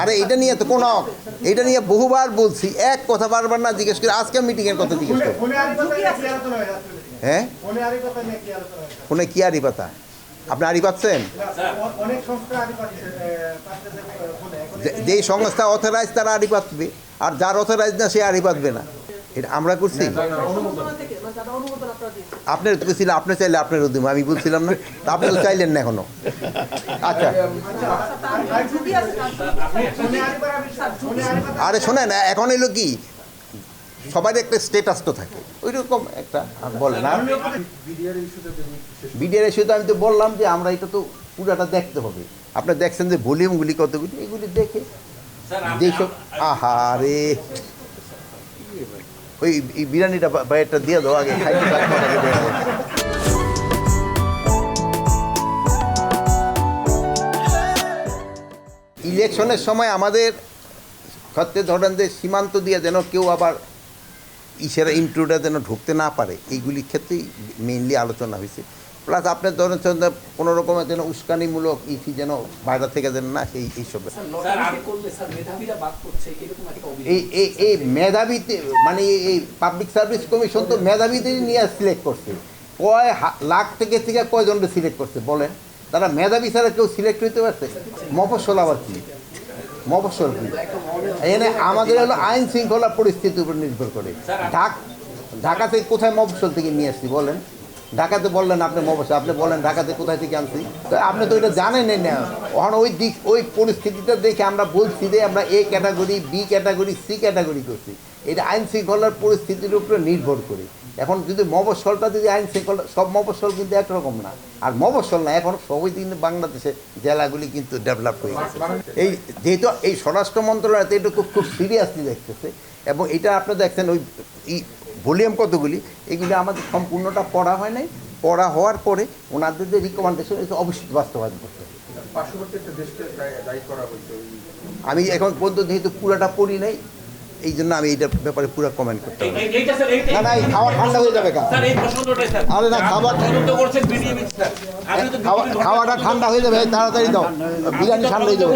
আরে এটা নিয়ে তো কোন এটা নিয়ে বহুবার বলছি। এক কথা বারবার না জিজ্ঞেস করি আজকে মিটিং এর কথা জিজ্ঞেস করে। আরি হয় ফোনে আরি কি আরি পাতা? আপনি আরি পাচ্ছেন? আরি যেই সংস্থা অথরাইজ তারা আরি পাতবে। আর যার অথরাইজ না সে আড়ি পাতবে না। এটা আমরা করছি? মানে আপনারা আপনার তো ছিল আপনি চাইলে আপনার উদ্যম আমি বলছিলাম না। তা আপনি তো চাইলেন না এখনও। আচ্ছা। আরি শোনেন এখন এলো কি? সবার একটা স্টেটাস তো থাকে। ওই রকম একটা আর বলেন আর বিডিআর ইস্যু তো আমি তো বললাম যে আমরা এটা তো পুরাটা দেখতে হবে। আপনি দেখছেন যে ভলিউমগুলি কতগুলি? এগুলি দেখে যেসব আহারে। ওই বিরিয়ানিটা বাইরটা দিয়ে দাও, আগে। ইলেকশনের সময় আমাদের সত্যি ধরেন যে সীমান্ত দিয়ে যেন কেউ আবার ইসেরা ইন্ট্রুডার যেন ঢুকতে না পারে, এইগুলির ক্ষেত্রেই মেইনলি আলোচনা হয়েছে প্লাস আপনার ধরেন যে কোনো রকমের যেন উস্কানিমূলক ইসি যেন বাইরে থেকে যেন না সেই এইসব লটারিতে করলে স্যার মেধাবীরা বাদ করছে এরকম একটা অভিযোগ। এই এই এই মেধাবীতে মানে এই- পাবলিক সার্ভিস কমিশন তো মেধাবীদের নিয়ে সিলেক্ট করছে। কয় হা- লাখ থেকে থেকে কয়জনকে সিলেক্ট করছে বলেন। তারা মেধাবী ছাড়া কেউ সিলেক্ট হইতে পারছে? মফস্বল আবার কি? মফস্বল কি? এখানে আমাদের হলো আইন শৃঙ্খলা পরিস্থিতির উপর নির্ভর করে। ঢাক ঢাকা থেকে কোথায় মফস্বল থেকে নিয়ে আসছি বলেন? ঢাকাতে বললেন আপনি মফস্বল আপনি বলেন ঢাকাতে কোথায় থেকে আনছি। তো আপনি তো এটা জানেনই না। এখন ওই দিক, ওই পরিস্থিতিটা দেখে আমরা বলছি যে আমরা A category, B category, C category করছি। এটা আইন শৃঙ্খলার পরিস্থিতির উপরে নির্ভর করে। এখন যদি মফস্বলটা যদি আইন শৃঙ্খলা, সব মফস্বল কিন্তু একরকম না। আর মফস্বল না, এখন সবই কিন্তু বাংলাদেশে জেলাগুলি কিন্তু ডেভেলপ হয়ে গেছে। এই যেহেতু এই স্বরাষ্ট্র মন্ত্রণালয়তে এটা খুব খুব সিরিয়াসলি দেখতেছে, এবং এটা আপনি দেখছেন ওই ভলিউম কতগুলি? এগুলি আমাদের সম্পূর্ণটা পড়া হয় নাই। পড়া হওয়ার পরে ওনাদের যে রিকমেন্ডেশন এটা অবশ্যই বাস্তবায়ন করতে হবে। আমি এখন পর্যন্ত যেহেতু পুরাটা পড়ি নাই এই জন্য আমি এইটার ব্যাপারে পুরো কমেন্ট করতে পারি না। না খাওয়া ঠান্ডা হয়ে যাবে কা স্যার এই প্রশ্নটাই স্যার। আরে না, খাবার- খাওয়াটা ঠান্ডা হয়ে যাবে তাড়াতাড়ি দাও। বিরিয়ানি ঠান্ডা হয়ে যাবে।